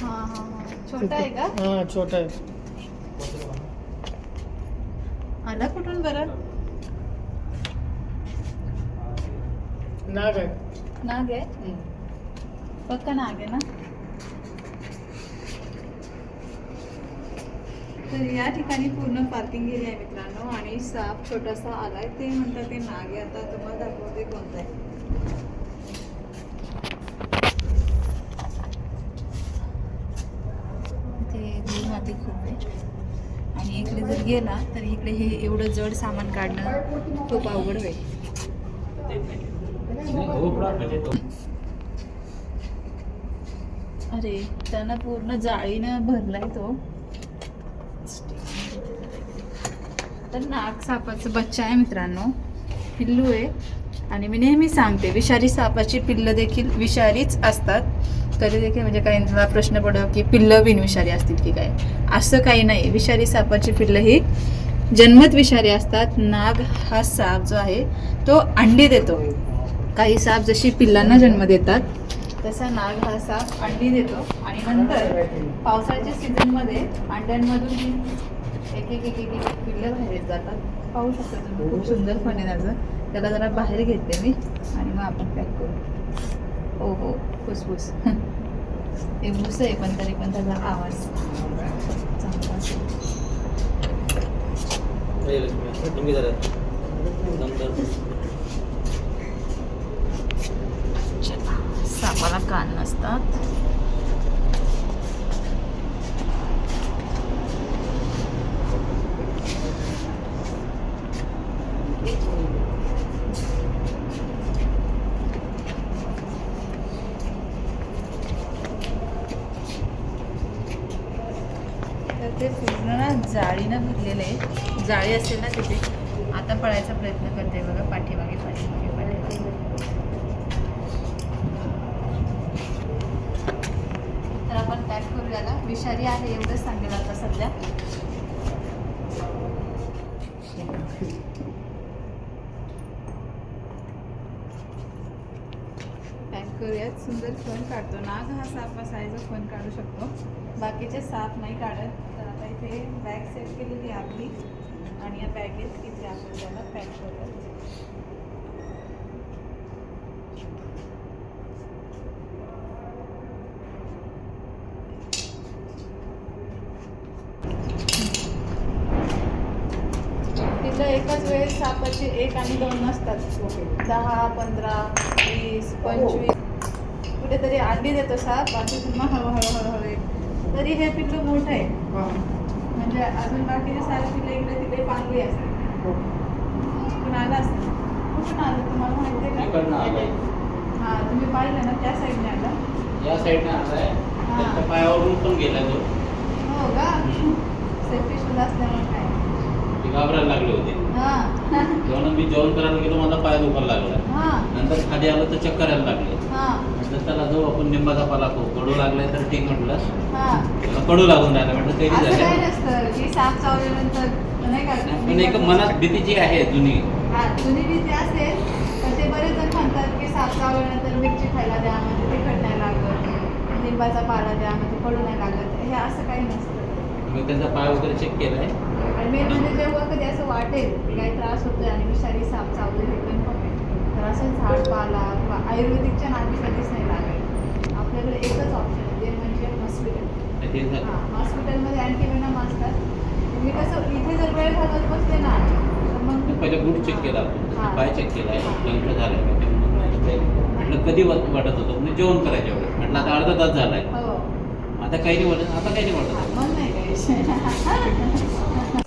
हा हा हा। छोटा आहे का हा छोटा आहे आला कुठून बरं नाग आहे नाग आहे पक्का नाग आहे ना? तर या ठिकाणी पूर्ण पार्किंग गेली आहे मित्रांनो आणि साप छोटासा आलाय. ते म्हणतात ते मागे आता तुम्हाला दाखवते कोणता आहे. ते माती खूप आहे. आणि इकडे जर गेला तर इकडे हे एवढं जड सामान काढणं खूप अवघड होईल. अरे त्यांना पूर्ण जाळीनं भरलाय तो. तर नाग सापाचं बच्चा आहे मित्रांनो. पिल्लू आहे. आणि मी नेहमी सांगते विषारी सापाची पिल्लं देखील विषारीच असतात. तरी देखील म्हणजे काही प्रश्न पडतो की पिल्लं बिनविषारी असतील की काय? असं काही नाही. विषारी सापाची पिल्लं ही जन्मत विषारी असतात. नाग हा साप जो आहे तो अंडी देतो. काही साप जशी पिल्लांना जन्म देतात तसा नाग हा साप अंडी देतो. आणि नंतर पावसाळ्याच्या सीझनमध्ये अंड्यांमधून एक एक एक एक एक पिल्लं बाहेर येत जातात. पाहू शकता तुम्ही खूप सुंदर फण आहे त्याचं. त्याला जरा बाहेर घेते मी आणि मग आपण पॅक करू. हो हो फुसफुस ते भुस आहे पण तरी पण त्याचा आवाज चांगला सापाला कान नसतात. ते पूर्ण ना जाळीनं भरलेलं आहे. जाळी असेल ना तिथे. आता पळायचा प्रयत्न करते बघा पाठीमागे पाठीमागे पाठीमागे. तर आपण पॅक करू याला विषारी आहे एवढंच सांगेल आता सध्या पॅक करूयात. सुंदर फन काढतो. नाग हा साप असायचा फन काढू शकतो. बाकीचे साप नाही काढत. तर आता इथे बॅग सेट केलेली आपली. आणि या बॅगेत इथे आपण त्याला पॅक करूयात. एकाच वेळेस सापाचे एक आणि दोन नसतात दहा पंधरा वीस पंचवीस. कुठेतरी अंडी देतो साप बाकी पुन्हा हळूहळू हळूहळू. तरी हे पिल्लू मोठं आहे. म्हणजे अजून बाकीचे सारे पिल्लं इकडे तिकडे पांगली असतात. कुठून आलं असतं कुठून आलं? तुम्हाला माहिती आहे. का हा तुम्ही पाहिलं ना त्या साईडने आलं. या साईडने आलाय पायावरून पण गेला तो. हो का? सेफ्टी शूज असल्यामुळे. घाबरायला लागले होते. हा. जेव्हा मी जेवण करायला गेलो माझा पाय दुखायला लागला. हा. नंतर खाली आलं तर चक्कर यायला लागले. हा. म्हटलं त्याला जाऊ आपण निंबाचा पाला खाऊ कडू लागलाय तर ठीक म्हटलं. त्याला कडू लागून राहिला. म्हटलं तरी झालं. पण एक मनात भीती जी आहे जुनी. हा जुनी भीती असेल तर ते बरेच जण म्हणतात की साप चावल्यानंतर मिरची खायला द्या म्हणजे तिखट नाही लागत लिंबाचा पाला द्या म्हणजे कडू नाही लागत. हे असं काही नसतं. मी त्यांचा पाय वगैरे चेक केलाय. म्हणजे जेव्हा कधी असं वाटेल की काही त्रास होतोय आणि विषारी साप चावले हे कन्फर्म आहे तर असं झाडपाला किंवा आयुर्वेदिकच्या नादी कधीच नाही लागायचं आपल्याकडे एकच ऑप्शन आहे ते म्हणजे हॉस्पिटल झालं. हां हॉस्पिटलमध्ये अँटीवेनम असतात मी कसं इथे जर वेळ घालत बसले ना तर मग पहिले बूट चेक केला आपण. पाय चेक केलाय लंक झालाय का? ते म्हणून म्हटलं कधी वाट- वाटत होतं? म्हणजे जेवण करायच्या वेळेस. म्हटलं आता अर्धा तास झालाय. हो. आता काही नाही वाटत आता काही नाही वाटत.